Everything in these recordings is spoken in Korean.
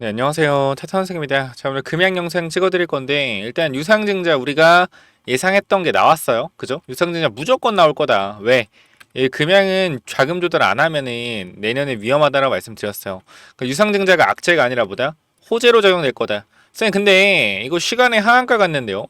네, 안녕하세요. 타타 선생입니다. 자, 오늘 금양 영상 찍어드릴 건데, 일단 유상증자 우리가 예상했던 게 나왔어요. 그죠? 유상증자 무조건 나올 거다. 왜? 이 금양은 자금 조달 안 하면은 내년에 위험하다라고 말씀드렸어요. 그 유상증자가 악재가 아니라 보다 호재로 적용될 거다. 선생님, 근데 이거 시간의 하한가 같는데요?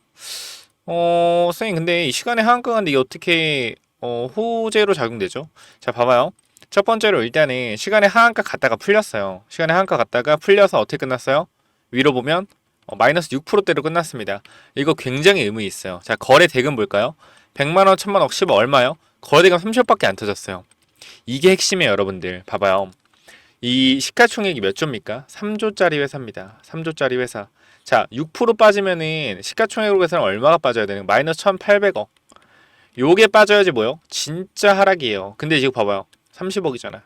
어, 선생님, 근데 이 시간의 하한가 같는데 이게 어떻게 어, 호재로 작용되죠? 자, 봐봐요. 첫 번째로 일단은 시간의 하한가 갔다가 풀렸어요. 시간의 하한가 갔다가 풀려서 어떻게 끝났어요? 위로 보면 어, 마이너스 6%대로 끝났습니다. 이거 굉장히 의미 있어요. 자, 거래 대금 볼까요? 100만 원, 1000만 원, 10억 얼마요? 거래 대금 30억밖에 안 터졌어요. 이게 핵심이에요, 여러분들. 봐봐요. 이 시가총액이 몇 조입니까? 3조짜리 회사입니다. 3조짜리 회사. 자, 6% 빠지면은 시가총액으로 해서는 얼마가 빠져야 되는? 마이너스 1,800억. 요게 빠져야지 뭐요? 진짜 하락이에요. 근데 지금 봐봐요. 30억이잖아.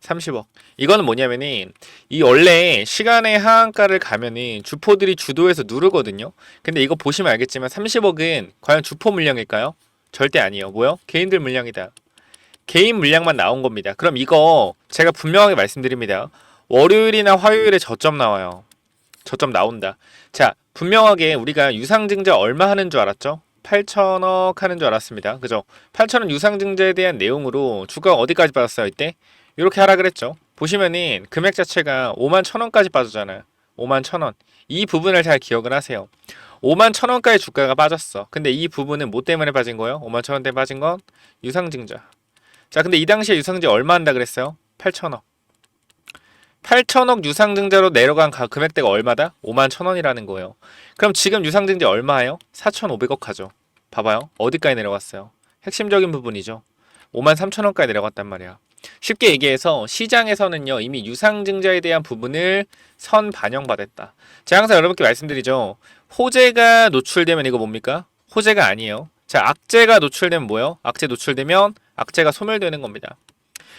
30억. 이거는 뭐냐면은 이 원래 시간의 하한가를 가면은 주포들이 주도해서 누르거든요. 근데 이거 보시면 알겠지만 30억은 과연 주포 물량일까요? 절대 아니에요. 뭐요? 개인들 물량이다. 개인 물량만 나온 겁니다. 그럼 이거 제가 분명하게 말씀드립니다. 월요일이나 화요일에 저점 나와요. 저점 나온다. 자, 분명하게 우리가 유상증자 얼마 하는 줄 알았죠? 8천억 하는 줄 알았습니다. 그죠? 8천원 유상증자에 대한 내용으로 주가가 어디까지 빠졌어요, 이때? 이렇게 하락을 했죠. 보시면은 금액 자체가 5만 1천원까지 빠졌잖아요. 5만 1천원. 이 부분을 잘 기억을 하세요. 5만 1천원까지 주가가 빠졌어. 근데 이 부분은 뭐 때문에 빠진 거예요? 5만 1천원 때문에 빠진 건 유상증자. 자, 근데 이 당시에 유상증자 얼마 한다 그랬어요? 8천억. 8천억 유상증자로 내려간 가- 금액대가 얼마다? 5만 1천원이라는 거예요. 그럼 지금 유상증자 얼마예요? 4,500억 하죠. 봐봐요. 어디까지 내려갔어요? 핵심적인 부분이죠. 5만 3천 원까지 내려갔단 말이야. 쉽게 얘기해서 시장에서는요 이미 유상증자에 대한 부분을 선 반영받았다. 제가 항상 여러분께 말씀드리죠. 호재가 노출되면 이거 뭡니까? 호재가 아니에요. 자 악재가 노출되면 뭐예요? 악재 노출되면 악재가 소멸되는 겁니다.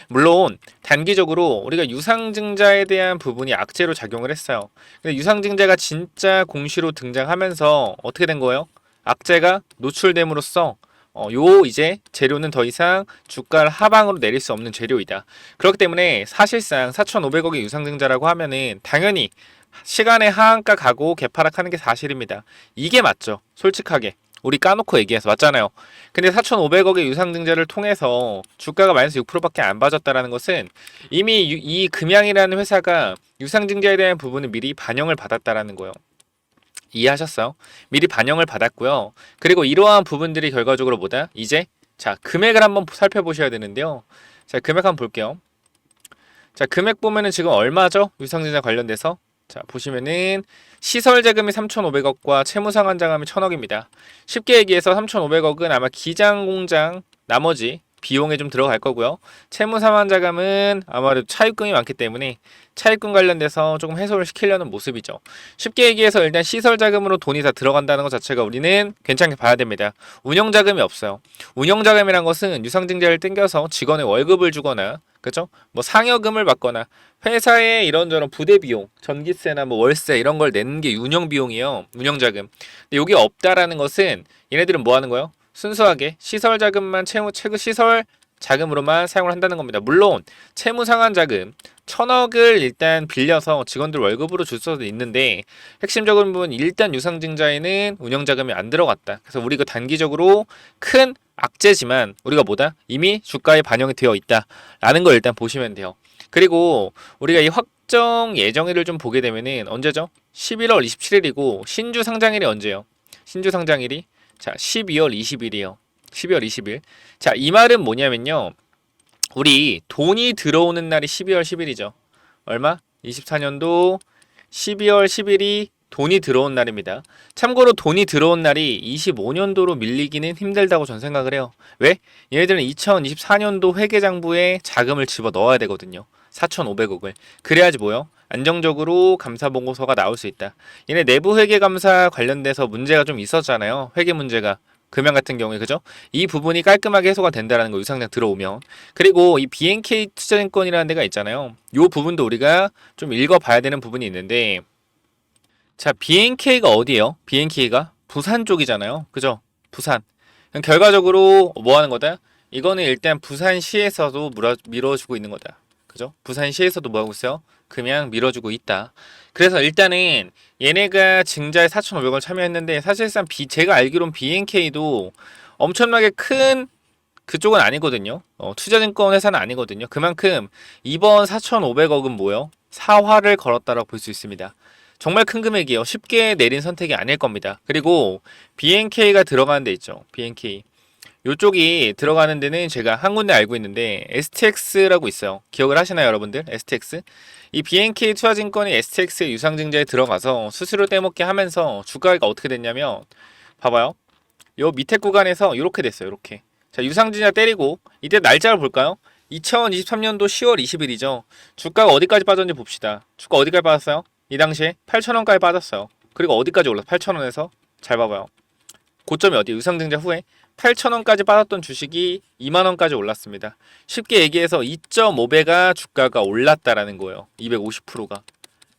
물론 단기적으로 우리가 유상증자에 대한 부분이 악재로 작용을 했어요. 근데 유상증자가 진짜 공시로 등장하면서 어떻게 된 거예요? 악재가 노출됨으로써 어, 요 이제 재료는 더 이상 주가를 하방으로 내릴 수 없는 재료이다. 그렇기 때문에 사실상 4,500억의 유상증자라고 하면은 당연히 시간의 하한가 가고 개파락하는 게 사실입니다. 이게 맞죠. 솔직하게. 우리 까놓고 얘기해서 맞잖아요. 근데 4,500억의 유상증자를 통해서 주가가 마이너스 6%밖에 안 빠졌다라는 것은 이미 유- 이 금양이라는 회사가 유상증자에 대한 부분을 미리 반영을 받았다라는 거예요. 이해하셨어요? 미리 반영을 받았고요. 그리고 이러한 부분들이 결과적으로 뭐다? 이제 자 금액을 한번 살펴보셔야 되는데요. 자 금액 한번 볼게요. 자 금액 보면은 지금 얼마죠? 유상증자 관련돼서 자 보시면은 시설 자금이 3,500억과 채무 상환 자금이 1,000억입니다. 쉽게 얘기해서 3,500억은 아마 기장 공장 나머지 비용에 좀 들어갈 거고요. 채무 상환 자금은 아마도 차입금이 많기 때문에 차입금 관련돼서 조금 해소를 시키려는 모습이죠. 쉽게 얘기해서 일단 시설 자금으로 돈이 다 들어간다는 것 자체가 우리는 괜찮게 봐야 됩니다. 운영 자금이 없어요. 운영 자금이란 것은 유상증자를 땡겨서 직원의 월급을 주거나 그죠? 뭐 상여금을 받거나 회사에 이런저런 부대 비용, 전기세나 뭐 월세 이런 걸 내는 게 운영 비용이에요. 운영 자금. 근데 여기 없다라는 것은 얘네들은 뭐 하는 거예요? 순수하게 시설 자금만 채무 채그 시설 자금으로만 사용을 한다는 겁니다. 물론 채무 상환 자금 천억을 일단 빌려서 직원들 월급으로 줄 수도 있는데 핵심적인 부분 일단 유상증자에는 운영 자금이 안 들어갔다. 그래서 우리가 단기적으로 큰 악재지만 우리가 뭐다 이미 주가에 반영이 되어 있다라는 걸 일단 보시면 돼요. 그리고 우리가 이 확정 예정일을 좀 보게 되면은 언제죠? 11월 27일이고 신주 상장일이 언제요? 신주 상장일이 자 12월 20일이요. 12월 20일. 자 이 말은 뭐냐면요. 우리 돈이 들어오는 날이 12월 10일이죠. 얼마? 24년도 12월 10일이 돈이 들어온 날입니다. 참고로 돈이 들어온 날이 25년도로 밀리기는 힘들다고 전 생각을 해요. 왜? 얘네들은 2024년도 회계장부에 자금을 집어 넣어야 되거든요. 4,500억을. 그래야지 뭐요? 안정적으로 감사 보고서가 나올 수 있다. 얘네 내부 회계 감사 관련돼서 문제가 좀 있었잖아요. 회계 문제가. 금연 같은 경우에 그죠? 이 부분이 깔끔하게 해소가 된다라는 거 유상장 들어오면 그리고 이 BNK 투자증권이라는 데가 있잖아요. 요 부분도 우리가 좀 읽어봐야 되는 부분이 있는데 자 BNK가 어디예요? BNK가 부산 쪽이잖아요. 그죠? 부산. 결과적으로 뭐 하는 거다? 이거는 일단 부산시에서도 밀어주고 있는 거다. 그죠? 부산시에서도 뭐 하고 있어요? 금양 밀어주고 있다. 그래서 일단은 얘네가 증자에 4,500원 참여했는데 사실상 비, 제가 알기론 BNK도 엄청나게 큰 그쪽은 아니거든요. 어, 투자증권 회사는 아니거든요. 그만큼 이번 4,500억은 뭐요? 사활을 걸었다라고 볼 수 있습니다. 정말 큰 금액이에요. 쉽게 내린 선택이 아닐 겁니다. 그리고 BNK가 들어가는 데 있죠. BNK. 요쪽이 들어가는 데는 제가 한 군데 알고 있는데 STX라고 있어요. 기억을 하시나요, 여러분들? STX. 이 BNK 투자증권이 STX의 유상증자에 들어가서 수수료 떼먹게 하면서 주가가 어떻게 됐냐면 봐봐요. 요 밑에 구간에서 이렇게 됐어요. 이렇게. 자, 유상증자 때리고 이때 날짜를 볼까요? 2023년도 10월 20일이죠. 주가가 어디까지 빠졌는지 봅시다. 주가 어디까지 빠졌어요? 이 당시에 8,000원까지 빠졌어요. 그리고 어디까지 올랐어? 8,000원에서 잘 봐봐요. 고점이 어디? 유상증자 후에 8,000원까지 빠졌던 주식이 2만원까지 올랐습니다. 쉽게 얘기해서 2.5배가 주가가 올랐다라는 거예요. 250%가.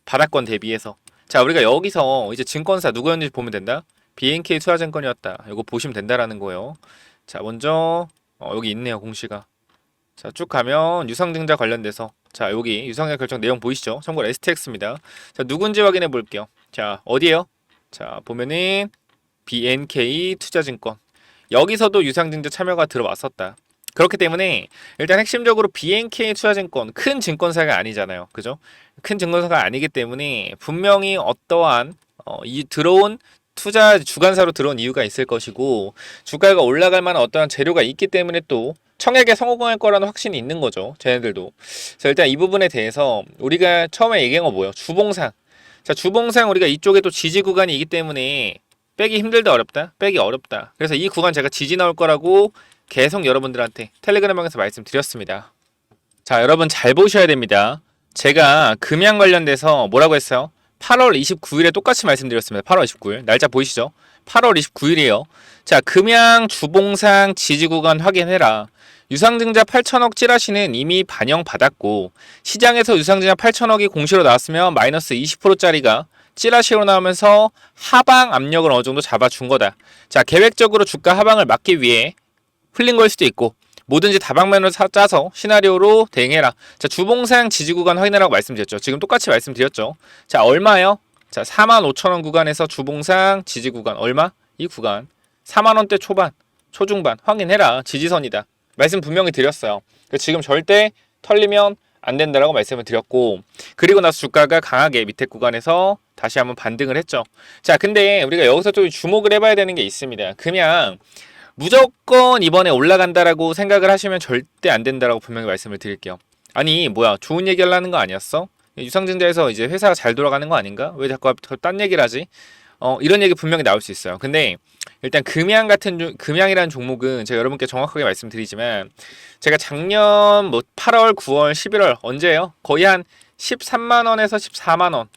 바닥권 대비해서. 자, 우리가 여기서 이제 증권사 누구였는지 보면 된다. BNK 투자증권이었다. 이거 보시면 된다라는 거예요. 자, 먼저 어, 여기 있네요, 공시가. 자, 쭉 가면 유상증자 관련돼서 자, 여기 유상증자 결정 내용 보이시죠? 참고로 STX입니다. 자, 누군지 확인해 볼게요. 자, 어디에요? 자, 보면은 BNK 투자증권. 여기서도 유상증자 참여가 들어왔었다. 그렇기 때문에 일단 핵심적으로 BNK 투자증권 큰 증권사가 아니잖아요. 그죠? 큰 증권사가 아니기 때문에 분명히 어떠한 어, 이 들어온 투자 주관사로 들어온 이유가 있을 것이고 주가가 올라갈 만한 어떠한 재료가 있기 때문에 또 청약에 성공할 거라는 확신이 있는 거죠. 쟤네들도. 그래서 일단 이 부분에 대해서 우리가 처음에 얘기한 거 뭐예요? 주봉상. 자, 주봉상 우리가 이쪽에 또 지지 구간이 있기 때문에 빼기 힘들다 어렵다? 빼기 어렵다. 그래서 이 구간 제가 지지 나올 거라고 계속 여러분들한테 텔레그램방에서 말씀드렸습니다. 자, 여러분 잘 보셔야 됩니다. 제가 금양 관련돼서 뭐라고 했어요? 8월 29일에 똑같이 말씀드렸습니다. 8월 29일. 날짜 보이시죠? 8월 29일이에요. 자, 금양 주봉상 지지 구간 확인해라. 유상증자 8천억 찌라시는 이미 반영받았고 시장에서 유상증자 8천억이 공시로 나왔으면 마이너스 20%짜리가 찌라시로 나오면서 하방 압력을 어느 정도 잡아준 거다. 자, 계획적으로 주가 하방을 막기 위해 흘린 걸 수도 있고 뭐든지 다방면으로 사- 짜서 시나리오로 대응해라. 자, 주봉상 지지 구간 확인하라고 말씀드렸죠. 지금 똑같이 말씀드렸죠. 자, 얼마요? 자, 4만 5천 원 구간에서 주봉상 지지 구간 얼마? 이 구간 4만 원대 초반, 초중반 확인해라. 지지선이다. 말씀 분명히 드렸어요. 그 지금 절대 털리면 안 된다라고 말씀을 드렸고 그리고 나서 주가가 강하게 밑에 구간에서 다시 한번 반등을 했죠. 자, 근데 우리가 여기서 또 주목을 해봐야 되는 게 있습니다. 그냥 무조건 이번에 올라간다라고 생각을 하시면 절대 안 된다라고 분명히 말씀을 드릴게요. 아니 뭐야 좋은 얘기 하려는 거 아니었어? 유상증자에서 이제 회사가 잘 돌아가는 거 아닌가? 왜 자꾸 딴 얘기를 하지? 어 이런 얘기 분명히 나올 수 있어요. 근데 일단 금양 같은 종- 금양이라는 종목은 제가 여러분께 정확하게 말씀드리지만 제가 작년 뭐 8월, 9월, 11월 언제예요? 거의 한 13만 원에서 14만 원.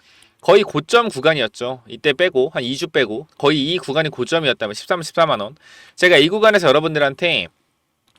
거의 고점 구간이었죠. 이때 빼고 한 2주 빼고 거의 이 구간이 고점이었다면 13, 14만 원. 제가 이 구간에서 여러분들한테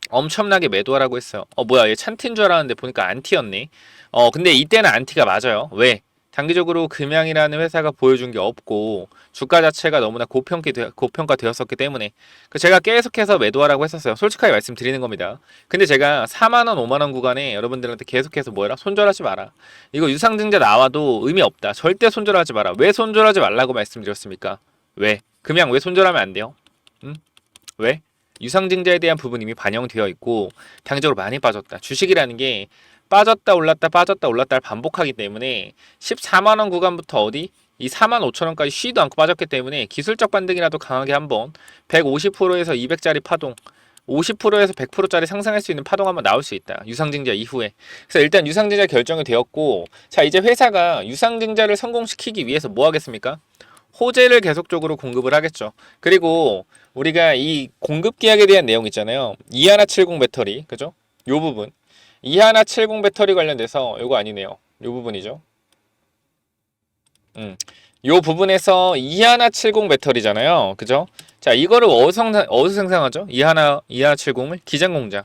엄청나게 매도하라고 했어요. 어 뭐야 얘 찬티인 줄 알았는데 보니까 안티였네. 어 근데 이때는 안티가 맞아요. 왜? 단기적으로 금양이라는 회사가 보여준 게 없고 주가 자체가 너무나 고평기 고평가되었었기 때문에 그 제가 계속해서 매도하라고 했었어요. 솔직하게 말씀드리는 겁니다. 근데 제가 4만 원, 5만 원 구간에 여러분들한테 계속해서 뭐라 손절하지 마라. 이거 유상증자 나와도 의미 없다. 절대 손절하지 마라. 왜 손절하지 말라고 말씀드렸습니까? 왜? 금양 왜 손절하면 안 돼요? 응? 왜? 유상증자에 대한 부분이 이미 반영되어 있고 당적으로 많이 빠졌다. 주식이라는 게 빠졌다 올랐다 빠졌다 올랐다를 반복하기 때문에 14만 원 구간부터 어디 이 4만 5천 원까지 쉬지도 않고 빠졌기 때문에 기술적 반등이라도 강하게 한번 150%에서 200짜리 파동 50%에서 100%짜리 상승할 수 있는 파동 한번 나올 수 있다. 유상증자 이후에. 그래서 일단 유상증자 결정이 되었고 자 이제 회사가 유상증자를 성공시키기 위해서 뭐 하겠습니까? 호재를 계속적으로 공급을 하겠죠. 그리고 우리가 이 공급 계약에 대한 내용 있잖아요. 이하나70 배터리, 그죠? 요 부분. 이하나 70 배터리 관련돼서 요거 아니네요. 요 부분이죠. 음. 요 부분에서 이하나 70 배터리잖아요. 그죠? 자, 이거를 어디서, 어디서 생산하죠? 이하나, 이하나 70을 기장 공장.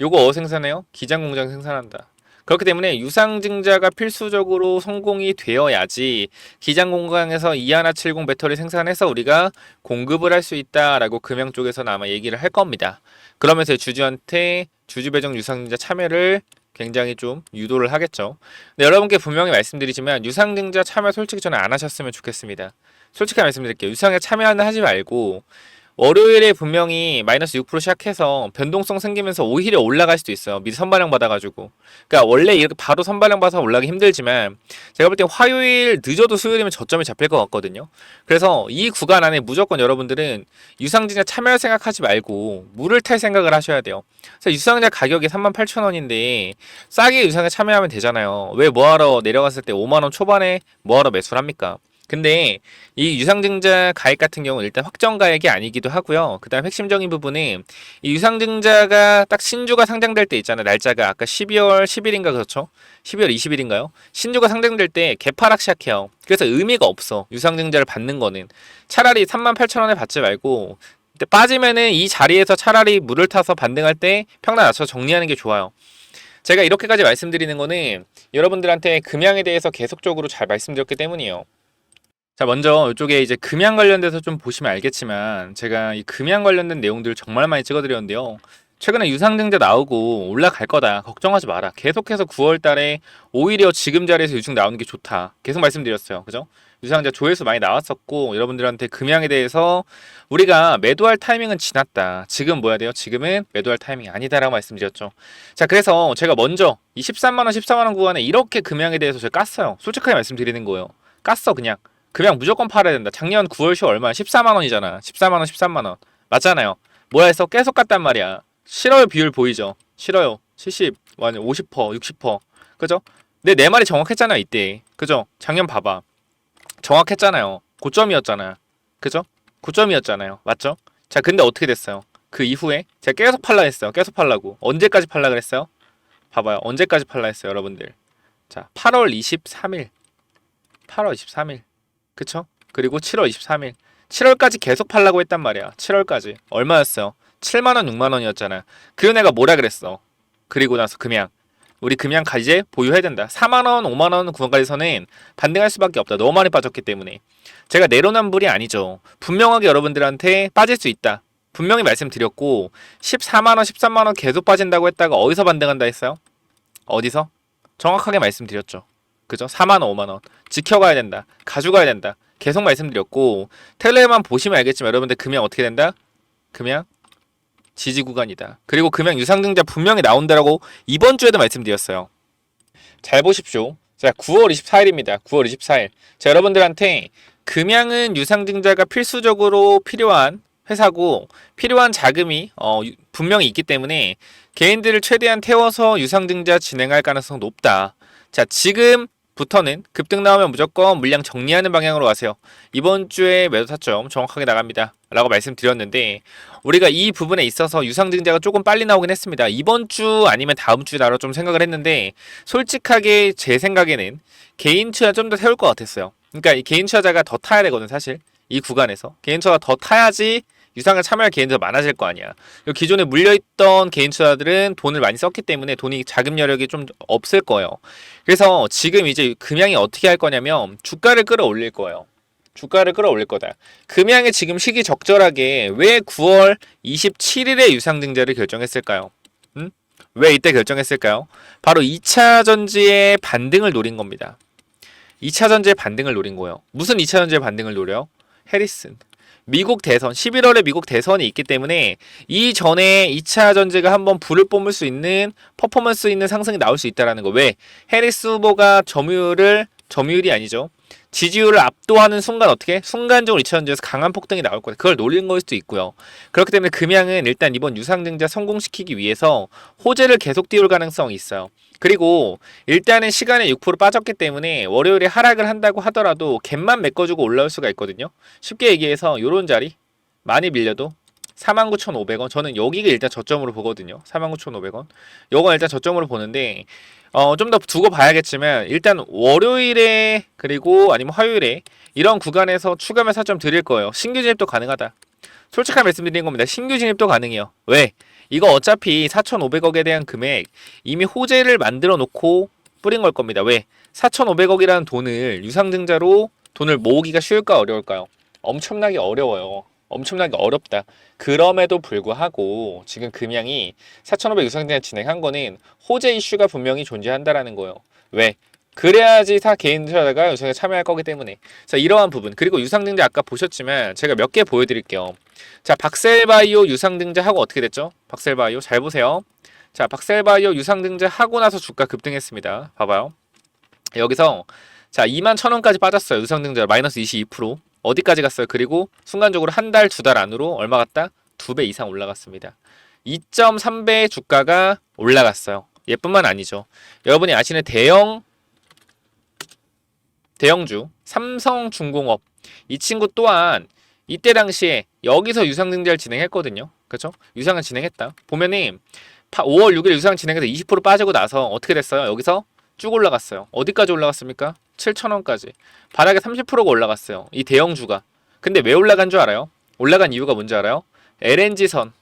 요거 어디서 생산해요? 기장 공장 생산한다. 그렇기 때문에 유상증자가 필수적으로 성공이 되어야지 기장 공장에서 이하나70 배터리 생산해서 우리가 공급을 할 수 있다라고 금양 쪽에서는 아마 얘기를 할 겁니다. 그러면서 주주한테 주주 배정 유상증자 참여를 굉장히 좀 유도를 하겠죠. 근데 여러분께 분명히 말씀드리지만 유상증자 참여 솔직히 저는 안 하셨으면 좋겠습니다. 솔직히 말씀드릴게요. 유상에 참여는 하지 말고 월요일에 분명히 마이너스 6% 시작해서 변동성 생기면서 오히려 올라갈 수도 있어요. 미리 선반영 받아가지고. 그러니까 원래 이렇게 바로 선반영 받아서 올라가기 힘들지만 제가 볼 때 화요일 늦어도 수요일이면 저점이 잡힐 것 같거든요. 그래서 이 구간 안에 무조건 여러분들은 유상증자 참여할 생각하지 말고 물을 탈 생각을 하셔야 돼요. 그래서 유상증자 가격이 38,000원인데 싸게 유상에 참여하면 되잖아요. 왜 뭐하러 내려갔을 때 5만원 초반에 뭐하러 매수를 합니까? 근데 이 유상증자 가액 같은 경우는 일단 확정 가액이 아니기도 하고요. 그다음 핵심적인 부분은 이 유상증자가 딱 신주가 상장될 때 있잖아요. 날짜가 아까 12월 10일인가 그렇죠? 12월 20일인가요? 신주가 상장될 때 개파락 시작해요. 그래서 의미가 없어. 유상증자를 받는 거는 차라리 38,000원에 받지 말고 빠지면은 이 자리에서 차라리 물을 타서 반등할 때 평단 낮춰 정리하는 게 좋아요. 제가 이렇게까지 말씀드리는 거는 여러분들한테 금양에 대해서 계속적으로 잘 말씀드렸기 때문이에요. 자, 먼저 이쪽에 이제 금양 관련돼서 좀 보시면 알겠지만 제가 이 금양 관련된 내용들을 정말 많이 찍어드렸는데요. 최근에 유상증자 나오고 올라갈 거다. 걱정하지 마라. 계속해서 9월 달에 오히려 지금 자리에서 유증 나오는 게 좋다. 계속 말씀드렸어요. 그죠? 유상증자 조회수 많이 나왔었고 여러분들한테 금양에 대해서 우리가 매도할 타이밍은 지났다. 지금 뭐 해야 돼요? 지금은 매도할 타이밍이 아니다라고 말씀드렸죠. 자, 그래서 제가 먼저 이 13만 원, 14만 원 구간에 이렇게 금양에 대해서 제가 깠어요. 솔직하게 말씀드리는 거예요. 깠어 그냥. 그냥 무조건 팔아야 된다. 작년 9월 10월 얼마? 14만 원이잖아. 14만 원, 13만 원. 맞잖아요. 뭐야 해서 계속 갔단 말이야. 싫어요 비율 보이죠? 싫어요. 70, 완전 50%, 60%. 그죠? 근데 내 말이 정확했잖아 이때. 그죠? 작년 봐봐. 정확했잖아요. 고점이었잖아. 그죠? 고점이었잖아요. 맞죠? 자, 근데 어떻게 됐어요? 그 이후에 제가 계속 팔라 했어요. 계속 팔라고. 언제까지 팔라 그랬어요? 봐봐요. 언제까지 팔라 했어요, 여러분들. 자, 8월 23일. 8월 23일. 그쵸? 그리고 7월 23일. 7월까지 계속 팔라고 했단 말이야. 7월까지. 얼마였어요? 7만 원, 6만 원이었잖아. 그 은혜가 뭐라 그랬어? 그리고 나서 금양. 우리 금양 가이제 보유해야 된다. 4만 원, 5만 원 구간까지서는 반등할 수밖에 없다. 너무 많이 빠졌기 때문에. 제가 내로남불이 아니죠. 분명하게 여러분들한테 빠질 수 있다. 분명히 말씀드렸고 14만 원, 13만 원 계속 빠진다고 했다가 어디서 반등한다 했어요? 어디서? 정확하게 말씀드렸죠. 그죠? 4만 원, 5만 원. 지켜가야 된다. 가져가야 된다. 계속 말씀드렸고 텔레만 보시면 알겠지만 여러분들 금양 어떻게 된다? 금양 지지 구간이다. 그리고 금양 유상증자 분명히 나온다라고 이번 주에도 말씀드렸어요. 잘 보십시오. 자, 9월 24일입니다. 9월 24일. 자, 여러분들한테 금양은 유상증자가 필수적으로 필요한 회사고 필요한 자금이 어, 유- 분명히 있기 때문에 개인들을 최대한 태워서 유상증자 진행할 가능성 높다. 자, 지금 부터는 급등 나오면 무조건 물량 정리하는 방향으로 가세요. 이번 주에 매도 타점 정확하게 나갑니다. 라고 말씀드렸는데 우리가 이 부분에 있어서 유상증자가 조금 빨리 나오긴 했습니다. 이번 주 아니면 다음 주 나로 좀 생각을 했는데 솔직하게 제 생각에는 개인 투자 좀 더 세울 것 같았어요. 그러니까 이 개인 투자자가 더 타야 되거든 사실 이 구간에서 개인 투자가 더 타야지 유상을 참여할 개인들 많아질 거 아니야. 기존에 물려있던 개인 투자들은 돈을 많이 썼기 때문에 돈이 자금 여력이 좀 없을 거예요. 그래서 지금 이제 금양이 어떻게 할 거냐면 주가를 끌어올릴 거예요. 주가를 끌어올릴 거다. 금양이 지금 시기 적절하게 왜 9월 27일에 유상 증자를 결정했을까요? 음? 왜 이때 결정했을까요? 바로 2차 전지의 반등을 노린 겁니다. 2차 전지의 반등을 노린 거예요. 무슨 2차 전지의 반등을 노려? 해리슨. 미국 대선, 11월에 미국 대선이 있기 때문에 이 전에 2차 전지가 한번 불을 뿜을 수 있는 퍼포먼스 있는 상승이 나올 수 있다라는 거. 왜? 해리스 후보가 점유율을 점유율이 아니죠. 지지율을 압도하는 순간 어떻게? 순간적으로 2차 전지에서 강한 폭등이 나올 거다. 그걸 노리는 걸 수도 있고요. 그렇기 때문에 금양은 일단 이번 유상증자 성공시키기 위해서 호재를 계속 띄울 가능성이 있어요. 그리고 일단은 시간에 6% 빠졌기 때문에 월요일에 하락을 한다고 하더라도 갭만 메꿔주고 올라올 수가 있거든요. 쉽게 얘기해서 요런 자리 많이 밀려도 49,500원 저는 여기가 일단 저점으로 보거든요. 49,500원. 요거 일단 저점으로 보는데 어, 좀 더 두고 봐야겠지만 일단 월요일에 그리고 아니면 화요일에 이런 구간에서 추가 매사 점 드릴 거예요. 신규 진입도 가능하다. 솔직한 말씀드리는 겁니다. 신규 진입도 가능해요. 왜? 이거 어차피 4,500억에 대한 금액 이미 호재를 만들어 놓고 뿌린 걸 겁니다. 왜? 4,500억이라는 돈을 유상증자로 돈을 모으기가 쉬울까 어려울까요? 엄청나게 어려워요. 엄청나게 어렵다. 그럼에도 불구하고 지금 금양이 4,500 유상증자 진행한 거는 호재 이슈가 분명히 존재한다라는 거예요. 왜? 그래야지 다 개인 투자자가 유상에 참여할 거기 때문에. 자, 이러한 부분. 그리고 유상증자 아까 보셨지만 제가 몇 개 보여드릴게요. 자, 박셀바이오 유상증자 하고 어떻게 됐죠? 박셀바이오 잘 보세요. 자, 박셀바이오 유상증자 하고 나서 주가 급등했습니다. 봐봐요. 여기서 자, 2만 1,000원까지 빠졌어요. 유상증자 마이너스 22%. 어디까지 갔어요? 그리고 순간적으로 한 달, 두 달 안으로 얼마 갔다? 두 배 이상 올라갔습니다. 2.3배의 주가가 올라갔어요. 예뿐만 아니죠. 여러분이 아시는 대형 대형주 삼성중공업 이 친구 또한 이때 당시에 여기서 유상증자를 진행했거든요. 그렇죠? 유상을 진행했다. 보면은 5월 6일 유상 진행해서 20% 빠지고 나서 어떻게 됐어요? 여기서 쭉 올라갔어요. 어디까지 올라갔습니까? 7,000원까지. 바닥에 30%가 올라갔어요. 이 대형주가. 근데 왜 올라간 줄 알아요? 올라간 이유가 뭔지 알아요? LNG선.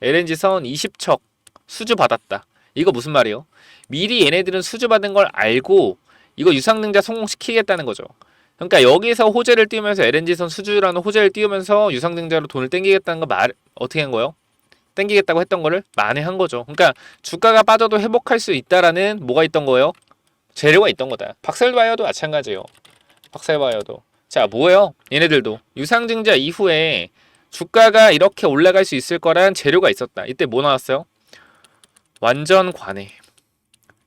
LNG선 20척 수주 받았다. 이거 무슨 말이에요? 미리 얘네들은 수주 받은 걸 알고 이거 유상증자 성공시키겠다는 거죠. 그러니까 여기서 호재를 띄우면서 LNG선 수주라는 호재를 띄우면서 유상증자로 돈을 땡기겠다는 거 말 어떻게 한 거예요? 땡기겠다고 했던 거를 만회한 거죠. 그러니까 주가가 빠져도 회복할 수 있다라는 뭐가 있던 거예요? 재료가 있던 거다. 박셀바이어도 마찬가지예요. 박셀바이어도. 자, 뭐예요? 얘네들도 유상증자 이후에 주가가 이렇게 올라갈 수 있을 거란 재료가 있었다. 이때 뭐 나왔어요? 완전 관해.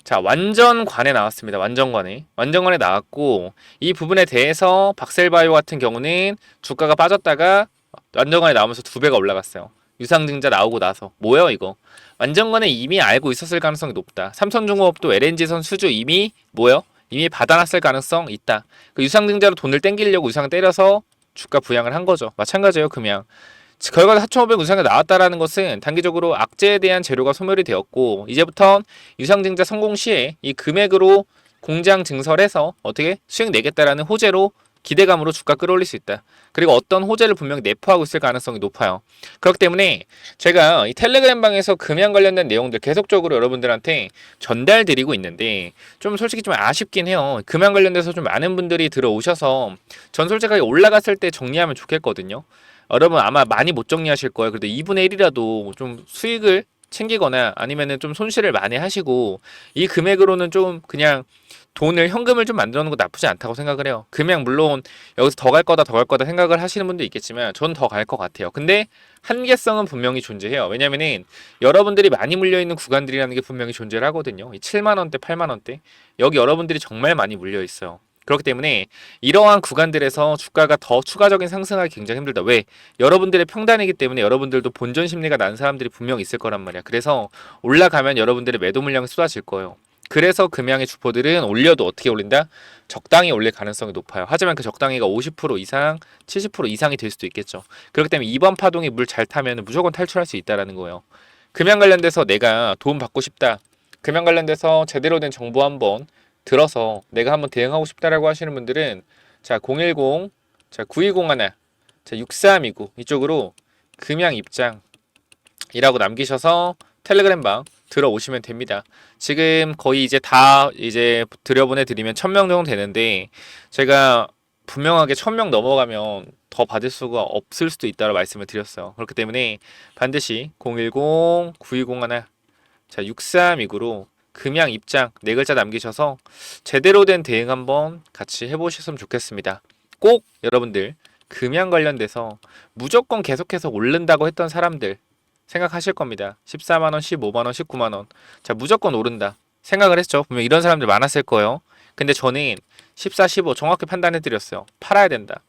자, 완전 관에 나왔습니다. 완전 관에. 완전 관에 나왔고 이 부분에 대해서 박셀바이오 같은 경우는 주가가 빠졌다가 완전 관에 나오면서 두 배가 올라갔어요. 유상증자 나오고 나서 뭐예요 이거? 완전관에 이미 알고 있었을 가능성이 높다. 삼성중공업도 LNG선 수주 이미 뭐예요? 이미 받아놨을 가능성 있다. 그 유상증자로 돈을 땡기려고 유상을 때려서 주가 부양을 한 거죠. 마찬가지예요 금양. 결과로 4,500 유상이 나왔다라는 것은 단기적으로 악재에 대한 재료가 소멸이 되었고 이제부터 유상증자 성공 시에 이 금액으로 공장 증설해서 어떻게 수익 내겠다라는 호재로 기대감으로 주가 끌어올릴 수 있다. 그리고 어떤 호재를 분명히 내포하고 있을 가능성이 높아요. 그렇기 때문에 제가 이 텔레그램 방에서 금연 관련된 내용들 계속적으로 여러분들한테 전달드리고 있는데 좀 솔직히 좀 아쉽긴 해요. 금연 관련돼서 좀 많은 분들이 들어오셔서 전 솔직하게 올라갔을 때 정리하면 좋겠거든요. 여러분 아마 많이 못 정리하실 거예요. 그래도 2분의 1이라도 좀 수익을 챙기거나 아니면은 좀 손실을 많이 하시고 이 금액으로는 좀 그냥 돈을 현금을 좀 만들어 놓는 거 나쁘지 않다고 생각을 해요. 금액 물론 여기서 더 갈 거다 더 갈 거다 생각을 하시는 분도 있겠지만 저는 더 갈 것 같아요. 근데 한계성은 분명히 존재해요. 왜냐면은 여러분들이 많이 물려 있는 구간들이라는 게 분명히 존재를 하거든요. 이 7만 원대, 8만 원대. 여기 여러분들이 정말 많이 물려 있어요. 그렇기 때문에 이러한 구간들에서 주가가 더 추가적인 상승하기 굉장히 힘들다. 왜? 여러분들의 평단이기 때문에 여러분들도 본전 심리가 난 사람들이 분명 있을 거란 말이야. 그래서 올라가면 여러분들의 매도 물량이 쏟아질 거예요. 그래서 금양의 주포들은 올려도 어떻게 올린다? 적당히 올릴 가능성이 높아요. 하지만 그 적당히가 50% 이상, 70% 이상이 될 수도 있겠죠. 그렇기 때문에 이번 파동이 물 잘 타면 무조건 탈출할 수 있다라는 거예요. 금양 관련돼서 내가 도움 받고 싶다. 금양 관련돼서 제대로 된 정보 한번 들어서 내가 한번 대응하고 싶다라고 하시는 분들은 자, 010, 자, 9201, 자, 6329 이쪽으로 금양 입장이라고 남기셔서 텔레그램 방 들어오시면 됩니다. 지금 거의 이제 다 이제 들여보내 드리면 1000명 정도 되는데 제가 분명하게 1000명 넘어가면 더 받을 수가 없을 수도 있다고 말씀을 드렸어요. 그렇기 때문에 반드시 010 9201 자, 6329로 금양 입장 네 글자 남기셔서 제대로 된 대응 한번 같이 해보셨으면 좋겠습니다. 꼭 여러분들 금양 관련돼서 무조건 계속해서 오른다고 했던 사람들 생각하실 겁니다. 14만원, 15만원, 19만원. 자, 무조건 오른다. 생각을 했죠. 분명 이런 사람들 많았을 거예요. 근데 저는 14, 15 정확히 판단해 드렸어요. 팔아야 된다.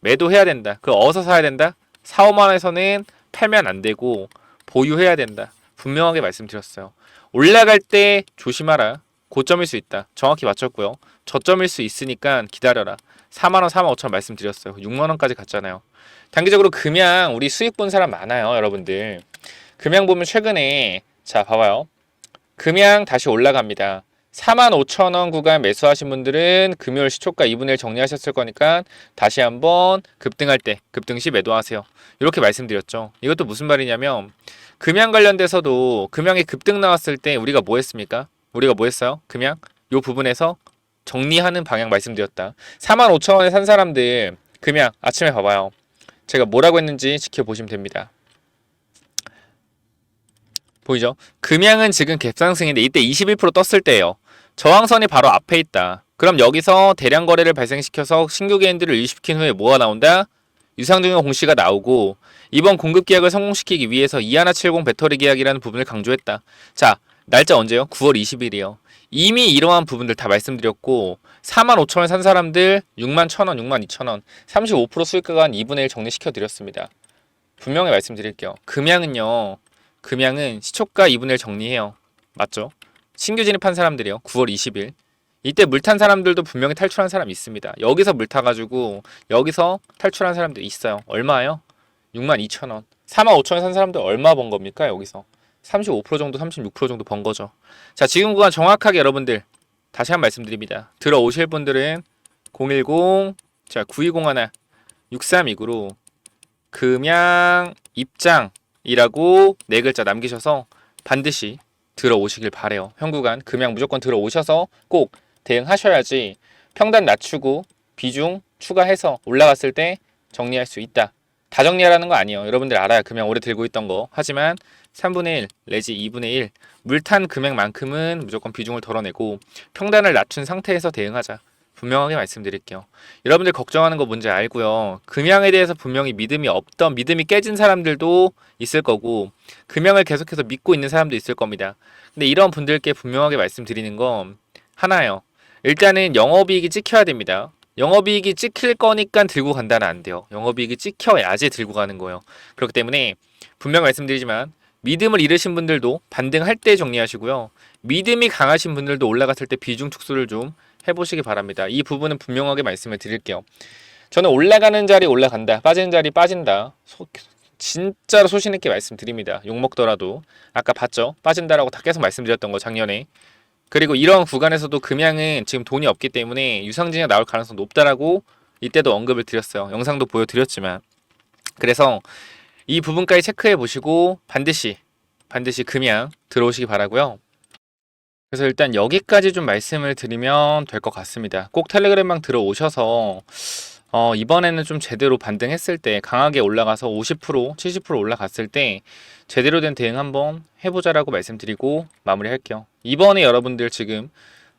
매도해야 된다. 그 어디서 사야 된다? 4, 5만원에서는 팔면 안 되고 보유해야 된다. 분명하게 말씀드렸어요. 올라갈 때 조심하라. 고점일 수 있다. 정확히 맞췄고요. 저점일 수 있으니까 기다려라. 4만원, 4만 5천 말씀드렸어요. 6만원까지 갔잖아요. 단기적으로 금양 우리 수익 본 사람 많아요, 여러분들. 금양 보면 최근에 자 봐봐요. 금양 다시 올라갑니다. 4만 5천 원 구간 매수하신 분들은 금요일 시초가 2분의 1 정리하셨을 거니까 다시 한번 급등할 때 급등 시 매도하세요. 이렇게 말씀드렸죠. 이것도 무슨 말이냐면 금양 관련돼서도 금양이 급등 나왔을 때 우리가 뭐 했습니까? 우리가 뭐 했어요? 금양 요 부분에서 정리하는 방향 말씀드렸다. 4만 5천 원에 산 사람들 금양 아침에 봐봐요. 제가 뭐라고 했는지 지켜보시면 됩니다. 보이죠? 금양은 지금 갭상승인데 이때 21% 떴을 때예요. 저항선이 바로 앞에 있다. 그럼 여기서 대량 거래를 발생시켜서 신규 개인들을 유입시킨 후에 뭐가 나온다? 유상증의 공시가 나오고 이번 공급 계약을 성공시키기 위해서 이하나 70 배터리 계약이라는 부분을 강조했다. 자, 날짜 언제요? 9월 20일이요. 이미 이러한 부분들 다 말씀드렸고 4만 5천 원 산 사람들 6만 1천 원, 6만 2천 원, 35% 수익가가 한 2분의 1 정리시켜 드렸습니다. 분명히 말씀드릴게요. 금양은요. 금양은 시초가 2분의 1 정리해요. 맞죠? 신규 진입한 사람들이요. 9월 20일. 이때 물 탄 사람들도 분명히 탈출한 사람 있습니다. 여기서 물 타가지고 여기서 탈출한 사람들 있어요. 얼마예요? 6만 2천 원. 4만 5천 원 산 사람들 얼마 번 겁니까? 여기서 35% 정도, 36% 정도 번 거죠. 자, 지금 구간 정확하게 여러분들 다시 한번 말씀드립니다. 들어오실 분들은 010, 자, 9201, 6329로 금양 입장이라고 네 글자 남기셔서 반드시 들어오시길 바래요. 현구간 금양 무조건 들어오셔서 꼭 대응하셔야지 평단 낮추고 비중 추가해서 올라갔을 때 정리할 수 있다. 다 정리하라는 거 아니에요. 여러분들 알아야 금양 오래 들고 있던 거. 하지만 3분의 1 내지 2분의 1 물탄 금액만큼은 무조건 비중을 덜어내고 평단을 낮춘 상태에서 대응하자. 분명하게 말씀드릴게요. 여러분들 걱정하는 거 뭔지 알고요. 금양에 대해서 분명히 믿음이 없던 믿음이 깨진 사람들도 있을 거고 금양을 계속해서 믿고 있는 사람도 있을 겁니다. 근데 이런 분들께 분명하게 말씀드리는 건 하나예요. 일단은 영업이익이 찍혀야 됩니다. 영업이익이 찍힐 거니까 들고 간다는 안 돼요. 영업이익이 찍혀야지 들고 가는 거예요. 그렇기 때문에 분명 말씀드리지만 믿음을 잃으신 분들도 반등할 때 정리하시고요. 믿음이 강하신 분들도 올라갔을 때 비중 축소를 좀 해보시기 바랍니다. 이 부분은 분명하게 말씀을 드릴게요. 저는 올라가는 자리 올라간다, 빠지는 자리 빠진다. 소, 진짜로 소신 있게 말씀드립니다. 욕 먹더라도 아까 봤죠? 빠진다라고 다 계속 말씀드렸던 거 작년에. 그리고 이런 구간에서도 금양은 지금 돈이 없기 때문에 유상증이 나올 가능성 높다라고 이때도 언급을 드렸어요. 영상도 보여드렸지만 그래서 이 부분까지 체크해 보시고 반드시 반드시 금양 들어오시기 바라고요. 그래서 일단 여기까지 좀 말씀을 드리면 될 것 같습니다. 꼭 텔레그램방 들어오셔서 어, 이번에는 좀 제대로 반등했을 때 강하게 올라가서 50% 70% 올라갔을 때 제대로 된 대응 한번 해보자라고 말씀드리고 마무리할게요. 이번에 여러분들 지금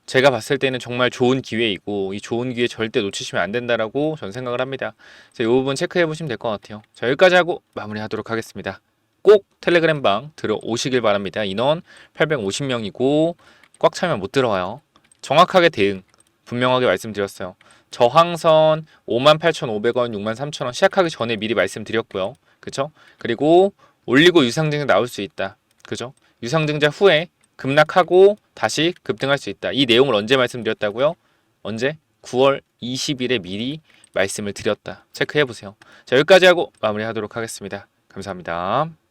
제가 봤을 때는 정말 좋은 기회이고 이 좋은 기회 절대 놓치시면 안 된다라고 저는 생각을 합니다. 자, 이 부분 체크해 보시면 될 것 같아요. 자, 여기까지 하고 마무리하도록 하겠습니다. 꼭 텔레그램 방 들어오시길 바랍니다. 인원 850명이고 꽉 차면 못 들어와요. 정확하게 대응 분명하게 말씀드렸어요. 저항선 58,500원, 63,000원 시작하기 전에 미리 말씀드렸고요. 그쵸? 그리고 올리고 유상증자 나올 수 있다. 그죠? 유상증자 후에 급락하고 다시 급등할 수 있다. 이 내용을 언제 말씀드렸다고요? 언제? 9월 20일에 미리 말씀을 드렸다. 체크해 보세요. 자, 여기까지 하고 마무리하도록 하겠습니다. 감사합니다.